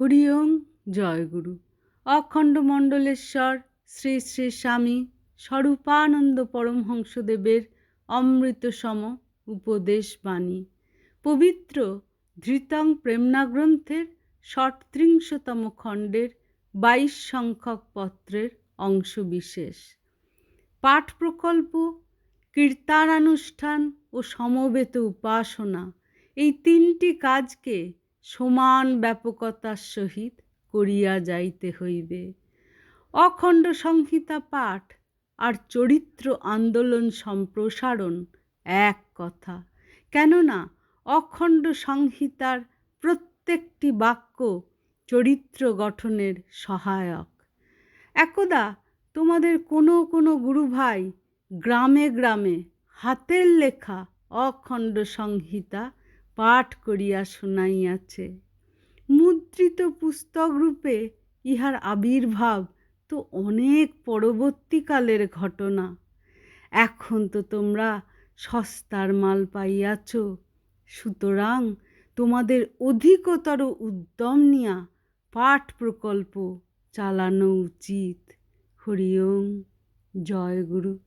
হরি ওম জয়গুরু অখণ্ড মণ্ডলেশ্বর শ্রী শ্রী স্বামী স্বরূপানন্দ পরমহংসদেবের অমৃতসম উপদেশ বাণী। পবিত্র ধৃতং প্রেমনা গ্রন্থের ষট্ত্রিংশতম খণ্ডের বাইশ সংখ্যক পত্রের অংশবিশেষ। পাঠ প্রকল্প, কীর্তানানুষ্ঠান ও সমবেত উপাসনা এই তিনটি কাজকে সমান ব্যাপকতার সহিত করিয়া যাইতে হইবে। অখণ্ড সংহিতা পাঠ আর চরিত্র আন্দোলন সম্প্রসারণ এক কথা। কেননা অখণ্ড সংহিতার প্রত্যেকটি বাক্য চরিত্র গঠনের সহায়ক। একদা তোমাদের কোনো কোনো গুরুভাই গ্রামে গ্রামে হাতের লেখা অখণ্ড সংহিতা পাঠ করিয়া শুনাইয়াছে। মুদ্রিত পুস্তক রূপে ইহার আবির্ভাব তো অনেক পরবর্তীকালের ঘটনা। এখন তো তোমরা সস্তার মাল পাইয়াছ। সুতরাং তোমাদের অধিকতর উদ্যম নিয়া পাঠ প্রকল্প চালানো উচিত। হরি ওম জয় গুরু।